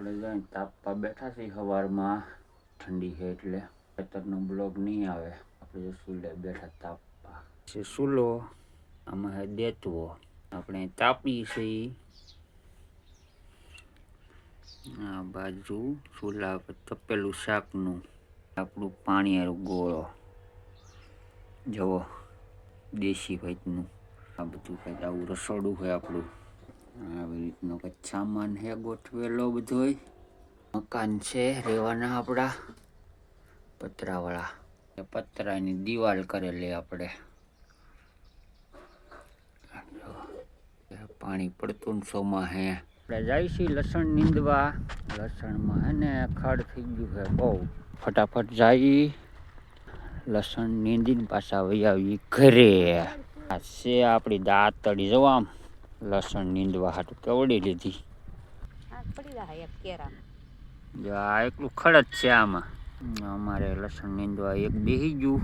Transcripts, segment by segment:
આપણે જઈને તાપવા બેઠા છીએ સવારમાં ઠંડી છે એટલે ખેતરનો બ્લોક નહીં આવે. આપણે જો સુલે બેઠા તાપવા. છે સુલો, આમાં હે દેતવો. આપણે તાપી છીએ. આ બાજુ ચૂલા પર તપેલું શાકનું. આપણું પાણી ગોળો. જવો. દેશી ભાઈનું આ બધું કંઈક આવું રસોડું હોય આપણું. આવી રીતનો કંઈક સામાન હે ગોઠવેલો બધોય. મકાન છે, રહેવાના આપણા પતરાવાળા. એ પતરાની દિવાલ કરેલી આપણે. પાણી પડતું સોમાં હે. આપણે જઈશી લસણ નીંદવા. લસણમાં હે ને ખડ થઈ ગયું છે બહુ. ફટાફટ જઈ લસણ નીંદીને પાછા વહી આવી ઘરે. આ છે આપણી દાંતડી જવા આમ. લસણ નીંદવા હાટું કેવડી લીધી? આ એકલું ખડત છે આમાં. અમારે લસણ નીંદવા એક બેહી ગયું.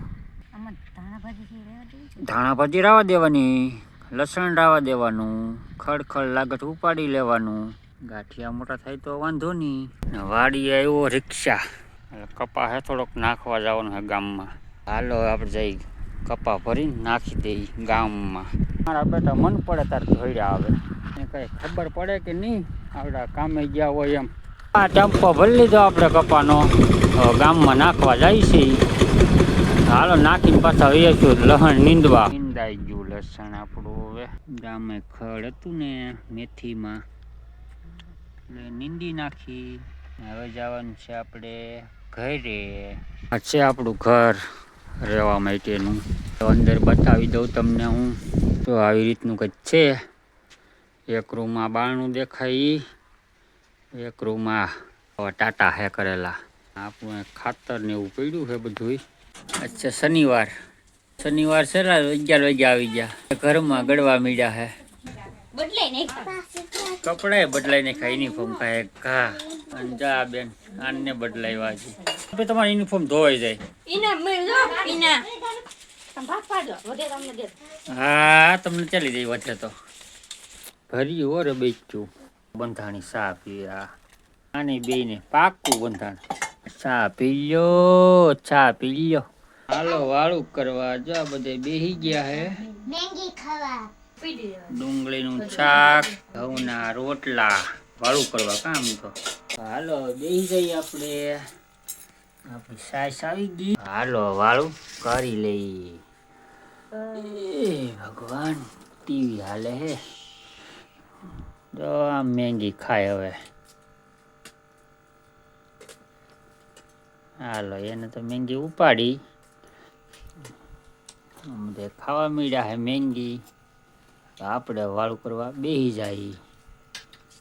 ધાણા ભાજી રાવા દેવાની લસણ રાવા દેવાનું ખડ ખડ લાગે ઉપાડી લેવાનું. ગાંઠિયા મોટા થાય તો વાંધો નહીં. ને વાડી આવ્યો રિક્ષા. એટલે કપા હે થોડોક નાખવા જવાનું હે ગામમાં. હાલો આપણે જઈ કપા ભરીને નાખી દઈ ગામમાં. મારા બેટા મન પડે તાર ધોઈડા આવે. એને કઈ ખબર પડે કે નહીં? આવડા કામે ગયા હોય એમ. આ ટેમ્પો ભરી લીધો આપણે કપાનો. ગામમાં નાખવા જાય છે હાલો, નાખીને પાછા વેચું લહણ નીંદવા. નીંદાઈ ગયું લસણ આપણું હવે. ગામે ખડ હતું ને મેથીમાં. એટલે નીંદી નાખી. હવે જવાનું છે આપણે ઘરે. આ છે આપણું ઘર. રહેવા માટેનું. અંદર બતાવી દઉં તમને હું. તો આવી રીતનું કંઈક છે. એક રૂમમાં બારણું દેખાય. એક રૂમમાં ટાટા હે કરેલા. આપણું ખાતર ને એવું પડ્યું છે બધું અચ્છા શનિવાર. શનિવાર છે અગિયાર વાગે આવી ગયા. ઘરમાં ગળવા મીડ્યા હે. બદલાઈ નહીં કપડાય બદલાઈ નાખ્યા યુનિફોર્મ ખાય ઘા અને જા બેન આને બદલાવ્યા છે. તમારી યુનિફોર્મ ધોવાઈ જાય. હા તમને ચાલી જાય વચ્ચે તો. ભરી ઓરે બેચ્યું. બંધાણી સા પીયા આની બે ને પાકું બંધાણ. ચા પી લ્યો ચા પી લ્યો હાલો વાળું કરવા જો આ બધે બેહી ગયા હે. ડુંગળી નું ડુંગળીનું શાક ઘઉંના રોટલા. વાળું કરવા કામ તો. હાલો બેસી જઈએ આપણે. આપણી સાસ આવી ગઈ. હાલો વાળું કરી લઈ એ ભગવાન, ટીવી હાલે હે. તો આ મેંગી ખાય હવે. હાલો, એને તો મેંગી ઉપાડી. બધે ખાવા મીડ્યા હે મેંગી. આપણે વાળું કરવા બેસી જાય.